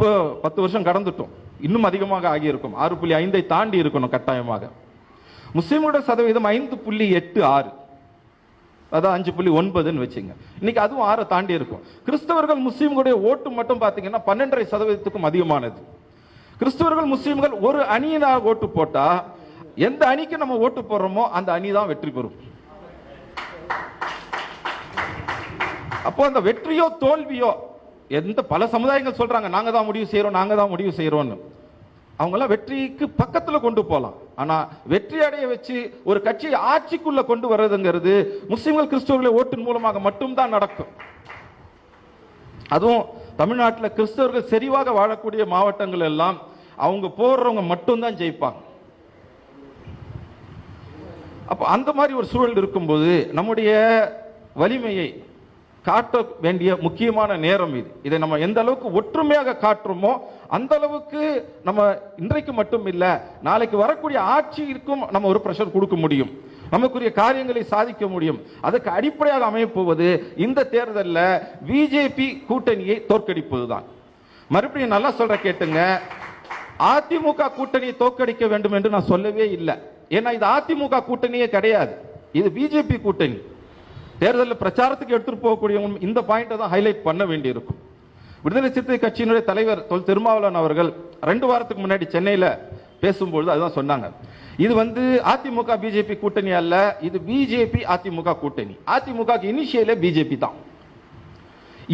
இப்போ பத்து வருஷம் கடந்துட்டோம். இன்னும் அதிகமாக ஆகியிருக்கும். ஆறு புள்ளி ஐந்தை தாண்டி இருக்கணும் கட்டாயமாக. முஸ்லீமோட சதவீதம் ஐந்து புள்ளி எட்டு ஆறு. அதான் அஞ்சு புள்ளி ஒன்பதுன்னு வச்சுங்க. இன்னைக்கு அதுவும் ஆறை தாண்டி இருக்கும். கிறிஸ்தவர்கள் முஸ்லீம்களுடைய ஓட்டு மட்டும் பாத்தீங்கன்னா பன்னெண்டரை சதவீதத்துக்கும் அதிகமானது. கிறிஸ்தவர்கள் முஸ்லீம்கள் ஒரு அணியினாக ஓட்டு போட்டா எந்த அணிக்கு நம்ம ஓட்டு போடுறோமோ அந்த அணி தான் வெற்றி பெறும். அப்போ அந்த வெற்றியோ தோல்வியோ எந்த பல சமுதாயங்கள் சொல்றாங்க நாங்க தான் முடிவு செய்யறோம் நாங்க தான் முடிவு செய்யறோம்னு அவங்களாம் வெற்றிக்கு பக்கத்தில் கொண்டு போகலாம் ஆனால் வெற்றி அடைய வச்சு ஒரு கட்சியை ஆட்சிக்குள்ள கொண்டு வர்றதுங்கிறது முஸ்லிம்கள் கிறிஸ்தவர்களை ஓட்டின் மூலமாக மட்டும்தான் நடக்கும். அதுவும் தமிழ்நாட்டில் கிறிஸ்தவர்கள் செறிவாக வாழக்கூடிய மாவட்டங்கள் எல்லாம் அவங்க போடுறவங்க மட்டும்தான் ஜெயிப்பாங்க. அப்போ அந்த மாதிரி ஒரு சூழல் இருக்கும்போது நம்முடைய வலிமையை காட்ட வேண்டிய முக்கியமான நேரம் இது. இதை நம்ம எந்த அளவுக்கு ஒற்றுமையாக காட்டுறோமோ அந்த அளவுக்கு நம்ம இன்றைக்கு மட்டும் இல்லை நாளைக்கு வரக்கூடிய ஆட்சிக்கும் நம்ம ஒரு ப்ரெஷர் கொடுக்க முடியும். நமக்குரிய காரியங்களை சாதிக்க முடியும். அதுக்கு அடிப்படையாக அமையப்போவது இந்த தேர்தலில் பிஜேபி கூட்டணியை தோற்கடிப்பது தான் மறுபடியும் நல்லா சொல்ற கேட்டுங்க. அதிமுக கூட்டணியை தோற்கடிக்க வேண்டும் என்று நான் சொல்லவே இல்லை. ஏன்னா இது அதிமுக கூட்டணியே கிடையாது. இது பிஜேபி கூட்டணி. தேர்தலில் பிரச்சாரத்துக்கு எடுத்துட்டு போகக்கூடியவங்க இந்த பாயிண்டை தான் ஹைலைட் பண்ண வேண்டியிருக்கும். விடுதலை சிறுத்தை கட்சியினுடைய தலைவர் தொல் திருமாவளவன் அவர்கள் ரெண்டு வாரத்துக்கு முன்னாடி சென்னையில் பேசும்பொழுது அதுதான் சொன்னாங்க. இது வந்து அதிமுக பிஜேபி கூட்டணி அல்ல இது பிஜேபி அதிமுக கூட்டணி. அதிமுக இனிஷியலே பிஜேபி தான்.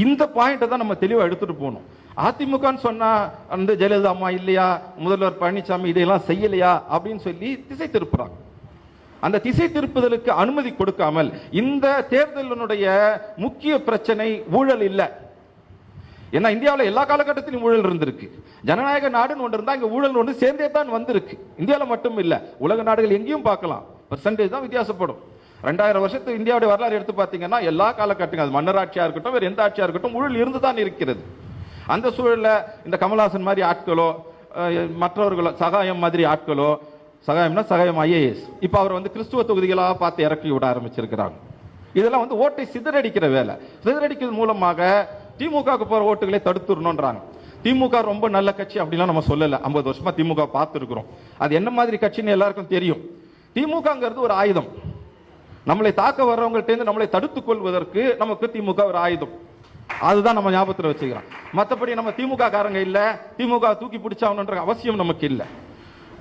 இந்த பாயிண்ட்டை தான் நம்ம தெளிவாக எடுத்துட்டு போகணும். அதிமுகன்னு சொன்னா அந்த ஜெயலலிதா அம்மா இல்லையா முதல்வர் பழனிசாமி இதையெல்லாம் செய்யலையா அப்படின்னு சொல்லி திசை திருப்புறாங்க. அந்த திசை திருப்புதலுக்கு அனுமதி கொடுக்காமல் இந்த தேர்தலினுடைய முக்கிய பிரச்சனை ஊழல் இல்லை. ஏன்னா இந்தியாவில் எல்லா காலகட்டத்திலும் ஊழல் இருந்திருக்கு. ஜனநாயக நாடுன்னு ஒன்று இருந்தால் இங்கே ஊழல் ஒன்று சேர்ந்தே தான் வந்திருக்கு. இந்தியாவில் மட்டும் இல்லை உலக நாடுகள் எங்கேயும் பார்க்கலாம். பர்சன்டேஜ் தான் வித்தியாசப்படும். ரெண்டாயிரம் வருஷத்து இந்தியாவுடைய வரலாறு எடுத்து பார்த்தீங்கன்னா எல்லா காலகட்டங்கள் அது மன்னராட்சியாக இருக்கட்டும் வேறு எந்த ஆட்சியாக இருக்கட்டும் ஊழல் இருந்து தான் இருக்கிறது. அந்த சூழலில் இந்த கமல்ஹாசன் மாதிரி ஆட்களோ மற்றவர்களோ சகாயம் மாதிரி ஆட்களோ சகாயம்னா சகாயம் ஐஏஎஸ். இப்போ அவர் வந்து கிறிஸ்துவ தொகுதிகளாக பார்த்து இறக்கி விட ஆரம்பிச்சிருக்கிறாங்க. இதெல்லாம் வந்து ஓட்டை சிதறடிக்கிற வேலை. சிதறடிக்கிறது மூலமாக திமுகவுக்கு போகிற ஓட்டுகளை தடுத்துடணுன்றாங்க திமுக ரொம்ப நல்ல கட்சி அப்படிலாம் நம்ம சொல்லலை. ஐம்பது வருஷமா திமுக பார்த்துருக்குறோம். அது என்ன மாதிரி கட்சின்னு எல்லாருக்கும் தெரியும். திமுகங்கிறது ஒரு ஆயுதம். நம்மளை தாக்க வர்றவங்கள்ட்ட இருந்து நம்மளை தடுத்து கொள்வதற்கு நமக்கு திமுக ஒரு ஆயுதம். அதுதான் நம்ம ஞாபகத்தில் வச்சுக்கிறோம். மற்றபடி நம்ம திமுக காரங்க இல்லை திமுக தூக்கி பிடிச்சாகணுன்ற அவசியம் நமக்கு இல்லை.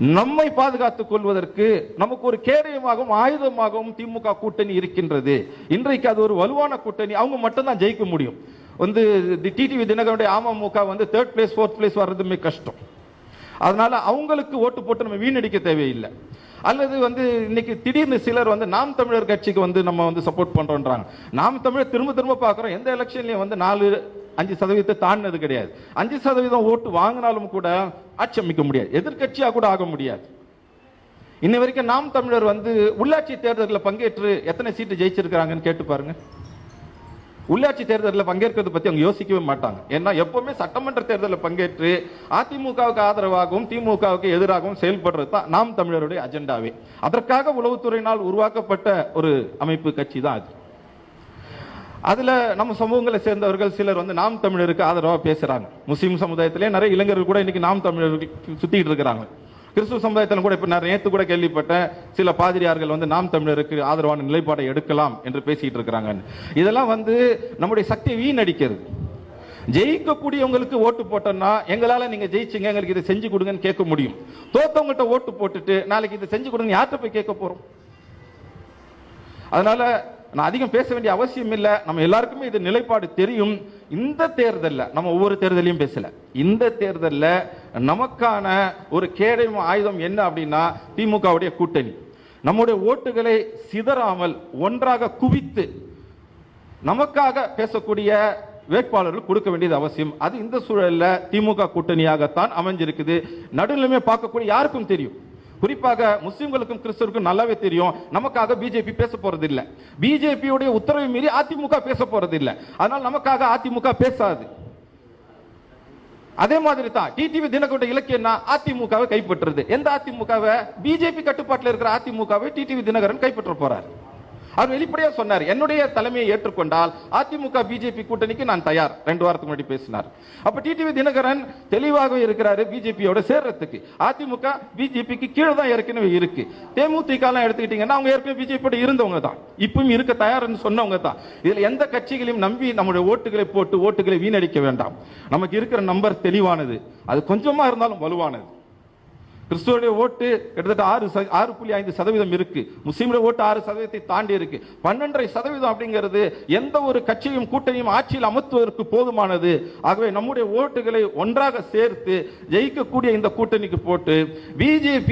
நம்மை பாதுகாத்துக் கொள்வதற்கு நமக்கு ஒரு கேடயமாகவும் ஆயுதமாகவும் திமுக கூட்டணி இருக்கின்றது. இன்றைக்கு அது ஒரு வலுவான கூட்டணி. அவங்க மட்டும்தான் ஜெயிக்க முடியும். வந்து டிடிவி தினகரனுடைய அமமுக வந்து தேர்ட் பிளேஸ் ஃபோர்த் பிளேஸ் வர்றதுமே கஷ்டம். அதனால அவங்களுக்கு ஓட்டு போட்டு நம்ம வீணடிக்க தேவையில்லை. அல்லது வந்து இன்னைக்கு திடீர்னு சிலர் வந்து நாம் தமிழர் கட்சிக்கு வந்து நம்ம வந்து சப்போர்ட் பண்றோன்றாங்க. நாம் தமிழர் திரும்ப திரும்ப பார்க்குறோம். எந்த எலெக்ஷன்லயும் வந்து நாலு அஞ்சு சதவீதத்தை தாண்டினது கிடையாது. அஞ்சு சதவீதம் ஓட்டு வாங்கினாலும் கூட ஆட்சி அமைக்க முடியாது. எதிர்க்கட்சியா கூட ஆக முடியாது. இன்ன வரைக்கும் நாம் தமிழர் வந்து உள்ளாட்சி தேர்தலில் பங்கேற்று எத்தனை சீட்டு ஜெயிச்சிருக்கிறாங்கன்னு கேட்டு பாருங்க. உள்ளாட்சி தேர்தலில் பங்கேற்கிறது பற்றி அவங்க யோசிக்கவே மாட்டாங்க. ஏன்னா எப்பவுமே சட்டமன்ற தேர்தலில் பங்கேற்று அதிமுகவுக்கு ஆதரவாகவும் திமுகவுக்கு எதிராகவும் செயல்படுறது தான் நாம் தமிழருடைய அஜெண்டாவே. அதற்காக உளவுத்துறையினால் உருவாக்கப்பட்ட ஒரு அமைப்பு கட்சி தான் அது. அதில் நம்ம சமூகங்களை சேர்ந்தவர்கள் சிலர் வந்து நாம் தமிழருக்கு ஆதரவாக பேசுகிறாங்க முஸ்லீம் சமுதாயத்திலே நிறைய இளைஞர்கள் கூட இன்னைக்கு நாம் தமிழர்கள் சுற்றிக்கிட்டு இருக்கிறாங்க. கிறிஸ்துவ சமுதாயத்தில் கூட இப்போ நான் நேற்று கூட கேள்விப்பட்டேன் சில பாதிரியார்கள் வந்து நாம் தமிழருக்கு ஆதரவான நிலைப்பாடை எடுக்கலாம் என்று பேசிட்டு இருக்கிறாங்க. இதெல்லாம் வந்து நம்முடைய சக்தியை வீணடிக்கிறது. ஜெயிக்கக்கூடியவங்களுக்கு ஓட்டு போட்டோம்னா எங்களால நீங்க ஜெயிச்சிங்க எங்களுக்கு இதை செஞ்சு கொடுங்கன்னு கேட்க முடியும். தோத்தவங்கள்ட்ட ஓட்டு போட்டுட்டு நாளைக்கு இதை செஞ்சு கொடுங்க யார்கிட்ட போய் கேட்க போறோம்? அதனால நான் அதிகம் பேச வேண்டிய அவசியம் இல்லை. நம்ம எல்லாருக்குமே இது நிலைப்பாடு தெரியும். இந்த தேர்தலில் நம்ம ஒவ்வொரு தேர்தலையும் பேசல. இந்த தேர்தலில் நமக்கான ஒரு கேடயம் ஆயுதம் என்ன அப்படின்னா திமுகவுடைய கூட்டணி. நம்முடைய ஓட்டுகளை சிதறாமல் ஒன்றாக குவித்து நமக்காக பேசக்கூடிய வேட்பாளர்கள் கொடுக்க வேண்டியது அவசியம். அது இந்த சூழலில் திமுக கூட்டணியாகத்தான் அமைஞ்சிருக்குது. நடுநிலைமை பார்க்கக்கூடிய யாருக்கும் தெரியும். குறிப்பாக முஸ்லிம்களுக்கும் கிறிஸ்தவருக்கும் நல்லாவே தெரியும். நமக்காக பிஜேபி பேச போறது இல்ல பிஜேபியுடைய உத்தரவை மீறி அதிமுக பேச போறது இல்ல அதனால நமக்காக அதிமுக பேசாது. அதே மாதிரி தான் டிடிவி தினகரனுடைய இலக்கியன்னா அதிமுகவை கைப்பற்றுறது. எந்த அதிமுகவை பிஜேபி கட்டுப்பாட்டில் இருக்கிற அதிமுகவை டிடிவி தினகரன் கைப்பற்ற போறாரு. அவர் வெளிப்படையா சொன்னார் என்னுடைய தலைமையை ஏற்றுக்கொண்டால் அதிமுக பிஜேபி கூட்டணிக்கு நான் தயார். ரெண்டு வாரத்துக்கு முன்னாடி பேசினார். அப்ப டிடிவி தினகரன் தெளிவாக இருக்கிறாரு பிஜேபியோட சேர்றதுக்கு. அதிமுக பிஜேபிக்கு கீழே தான் ஏற்கனவே இருக்கு. தேமுதிக எல்லாம் எடுத்துக்கிட்டீங்கன்னா அவங்க ஏற்கனவே பிஜேபி இருந்தவங்க தான். இப்பவும் இருக்க தயார்னு சொன்னவங்க தான். இதுல எந்த கட்சிகளையும் நம்பி நம்முடைய ஓட்டுகளை போட்டு ஓட்டுகளை வீணடிக்க வேண்டாம். நமக்கு இருக்கிற நம்பர் தெளிவானது. அது கொஞ்சமா இருந்தாலும் வலுவானது. கிறிஸ்துவனுடைய ஓட்டு கிட்டத்தட்ட ஆறு ஆறு புள்ளி ஐந்து சதவீதம் இருக்கு. முஸ்லீமுடைய ஓட்டு ஆறு சதவீதத்தை தாண்டி இருக்கு. பன்னெண்டரை சதவீதம் அப்படிங்கிறது எந்த ஒரு கட்சியும் கூட்டணியும் ஆட்சியில் அமர்த்துவதற்கு போதுமானது. ஆகவே நம்முடைய ஓட்டுகளை ஒன்றாக சேர்த்து ஜெயிக்கக்கூடிய இந்த கூட்டணிக்கு போட்டு பிஜேபி